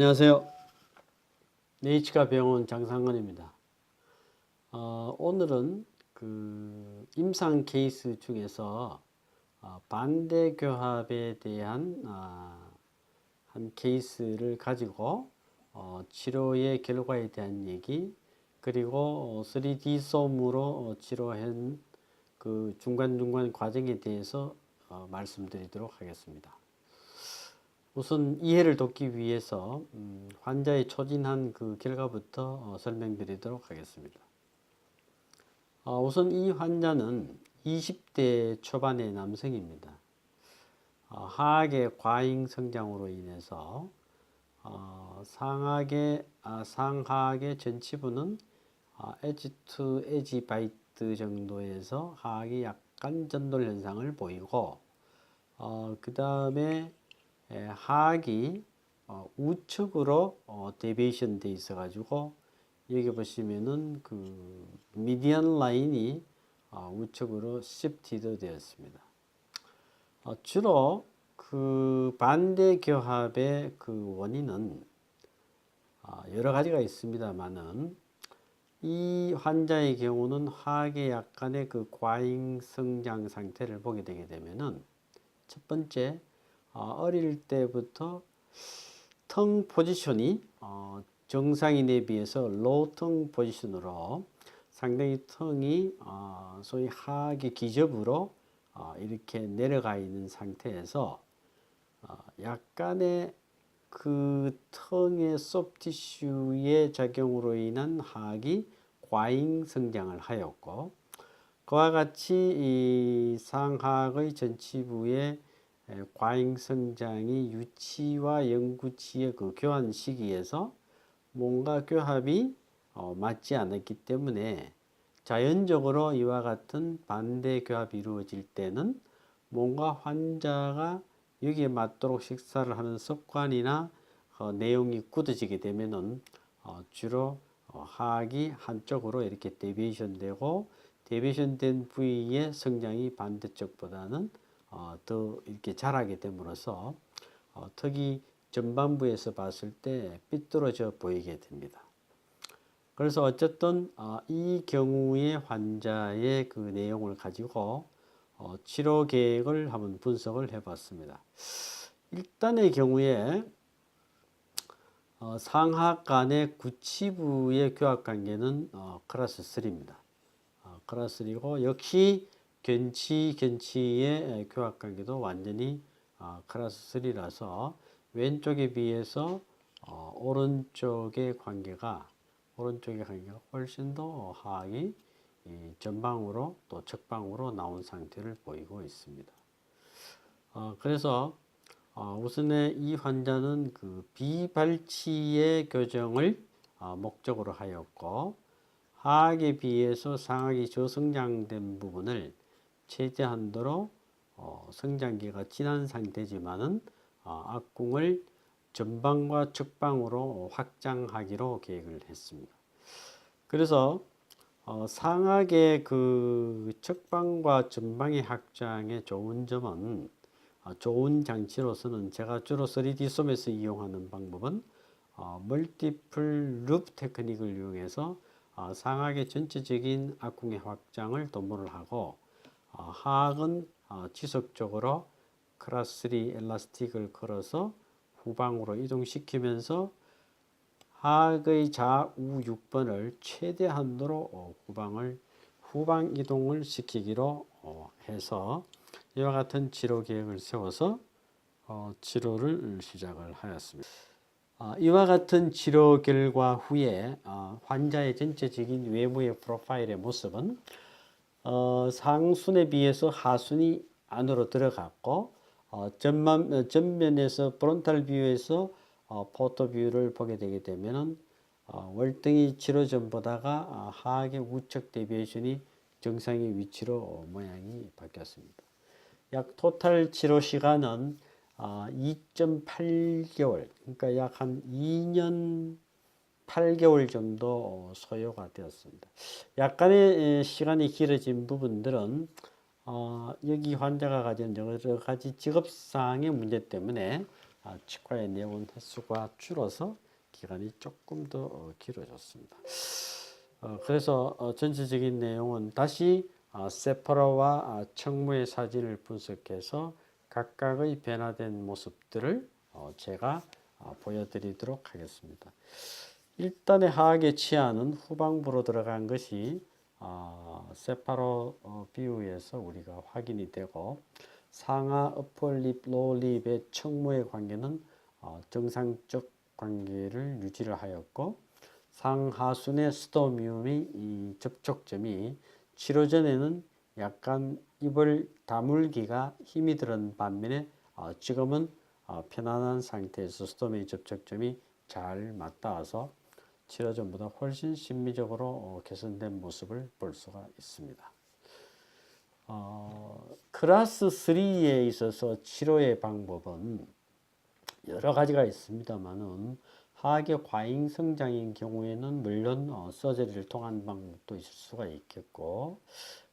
안녕하세요. 네이치카 병원 장상건입니다. 어, 오늘은 그 임상 케이스 중에서 어, 반대 교합에 대한 아, 한 케이스를 가지고 어, 치료의 결과에 대한 얘기 그리고 3D 솜으로 치료한 그 중간중간 과정에 대해서 어, 말씀드리도록 하겠습니다. 우선 이해를 돕기 위해서 음, 환자의 초진한 그 결과부터 어, 설명드리도록 하겠습니다. 어, 우선 이 환자는 20대 초반의 남성입니다. 어, 하악의 과잉 성장으로 인해서 어, 상하의 아, 상하악의 전치부는 아, 에지 투 에지 바이트 정도에서 하악이 약간 전돌 현상을 보이고 어, 그 다음에 에, 하악이 어, 우측으로 어, 데비에이션 돼 있어 가지고 여기 보시면은 그 미디안 라인이 어, 우측으로 시프티드 되었습니다. 어, 주로 그 반대 교합의 그 원인은 어, 여러 가지가 있습니다만은 이 환자의 경우는 화학의 약간의 그 과잉 성장 상태를 보게 되게 되면은 첫 번째 어, 어릴 때부터 텅 포지션이 어, 정상인에 비해서 로우 텅 포지션으로 상당히 텅이 어, 소위 하악의 기접으로 어, 이렇게 내려가 있는 상태에서 어, 약간의 그 텅의 소프티슈의 작용으로 인한 하악이 과잉 성장을 하였고 그와 같이 이 상하악의 전치부의 에, 과잉 성장이 유치와 영구치의 그 교환 시기에서 뭔가 교합이 어, 맞지 않았기 때문에 자연적으로 이와 같은 반대 교합이 이루어질 때는 뭔가 환자가 여기에 맞도록 식사를 하는 습관이나 어, 내용이 굳어지게 되면은 어, 주로 어, 하악이 한쪽으로 이렇게 데비에이션 되고 데비에이션 된 부위의 성장이 반대쪽보다는 어, 더 이렇게 자라게 됨으로써 어, 턱이 전반부에서 봤을 때 삐뚤어져 보이게 됩니다. 그래서 어쨌든 어, 이 경우의 환자의 그 내용을 가지고 어, 치료 계획을 한번 분석을 해봤습니다. 일단의 경우에 어, 상하 간의 구치부의 교합 관계는 어, 클래스 3입니다. 어, 클래스 3고 역시 견치 견치의 교합 관계도 완전히 어, 클래스 3라서 왼쪽에 비해서 어, 오른쪽의 관계가 오른쪽의 관계가 훨씬 더 하악이 이 전방으로 또 측방으로 나온 상태를 보이고 있습니다. 어, 그래서 어, 우선에 이 환자는 그 비발치의 교정을 어, 목적으로 하였고 하악에 비해서 상악이 저성장된 부분을 최대한도로 어, 성장기가 지난 상태지만은 어, 악궁을 전방과 측방으로 확장하기로 계획을 했습니다. 그래서 어, 상악의 그 측방과 전방의 확장의 좋은 점은 어, 좋은 장치로서는 제가 주로 3D 솜에서 이용하는 방법은 어, 멀티플 룹 테크닉을 이용해서 어, 상악의 전체적인 악궁의 확장을 도모를 하고 어, 하악은 어, 지속적으로 클래스 3 엘라스틱을 걸어서 후방으로 이동시키면서 하악의 좌우 6번을 최대한도로 어, 후방을 후방 이동을 시키기로 어, 해서 이와 같은 치료 계획을 세워서 어, 치료를 시작을 하였습니다. 아, 이와 같은 치료 결과 후에 어, 환자의 전체적인 외부의 프로파일의 모습은 어, 상순에 비해서 하순이 안으로 들어갔고 어, 전만, 어, 전면에서 프론탈 뷰에서 어, 포토 뷰를 보게 되게 되면은 어, 월등히 치료 전 보다가 어, 하악의 우측 데비에이션이 정상의 위치로 어, 모양이 바뀌었습니다. 약 토탈 치료 시간은 어, 2.8개월, 그러니까 약 한 2년 8개월 정도 어, 소요가 되었습니다. 약간의 에, 시간이 길어진 부분들은 어, 여기 환자가 가진 여러 가지 직업상의 문제 때문에 아, 치과에 내원 횟수가 줄어서 기간이 조금 더 어, 길어졌습니다. 어, 그래서 어, 전체적인 내용은 다시 어, 세파라와 아, 청무의 사진을 분석해서 각각의 변화된 모습들을 어, 제가 어, 보여드리도록 하겠습니다. 일단의 하악의 치아는 후방부로 들어간 것이 어, 세파로 어, 비유에서 우리가 확인이 되고 상하 어퍼립 로립의 청무의 관계는 어, 정상적 관계를 유지를 하였고 상하순의 스토미움의 이 접촉점이 치료 전에는 약간 입을 다물기가 힘이 들은 반면에 어, 지금은 어, 편안한 상태에서 스토미의 접촉점이 잘 맞닿아서 치료 전보다 훨씬 심미적으로 어, 개선된 모습을 볼 수가 있습니다. 어, 클래스 3에 있어서 치료의 방법은 여러 가지가 있습니다만은 하악의 과잉 성장인 경우에는 물론 어, 서저리를 통한 방법도 있을 수가 있겠고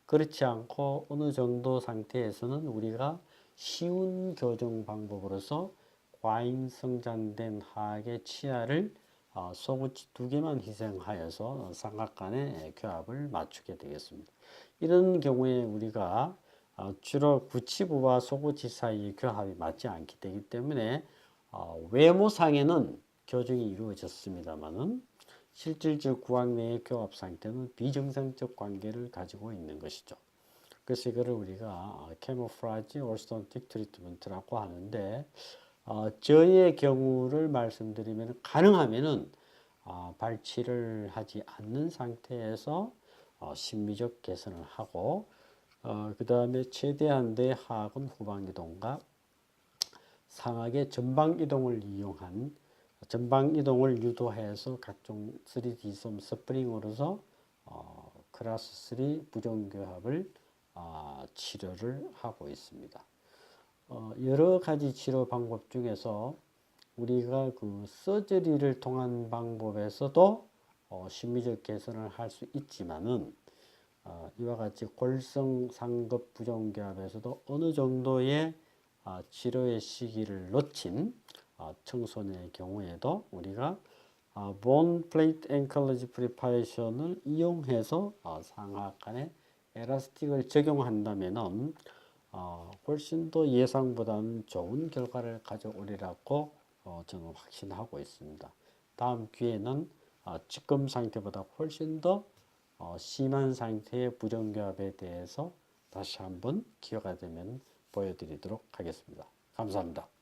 그렇지 않고 어느 정도 상태에서는 우리가 쉬운 교정 방법으로서 과잉 성장된 하악의 치아를 어, 소구치 두 개만 희생하여서 삼각간의 교합을 맞추게 되겠습니다. 이런 경우에 우리가 어, 주로 구치부와 소구치 사이의 교합이 맞지 않기 때문에 어, 외모상에는 교정이 이루어졌습니다만은 실질적 구강 내의 교합 상태는 비정상적 관계를 가지고 있는 것이죠. 그래서 이거를 우리가 캐모프라지 올스톤틱 트리트먼트라고 하는데 어, 저의 경우를 말씀드리면 가능하면은 어, 발치를 하지 않는 상태에서 어, 심미적 개선을 하고 어, 그 다음에 최대한 내 하악은 후방 이동과 상악의 전방 이동을 이용한 전방 이동을 유도해서 각종 3D 솜 스프링으로서 어, 클래스 3 부정교합을 어, 치료를 하고 있습니다. 어, 여러 가지 치료 방법 중에서 우리가 그 서저리를 통한 방법에서도 어, 심리적 개선을 할 수 있지만은 어, 이와 같이 골성 상급 부정교합에서도 어느 정도의 어, 치료의 시기를 놓친 어, 청소년의 경우에도 우리가 어, 본 플레이트 앵클러지 프리파레이션을 이용해서 어, 상하간에 에라스틱을 적용한다면은 어, 훨씬 더 예상보다는 좋은 결과를 가져오리라고 어, 저는 확신하고 있습니다. 다음 기회는 어, 지금 상태보다 훨씬 더 어, 심한 상태의 부정교합에 대해서 다시 한번 기회가 되면 보여드리도록 하겠습니다. 감사합니다.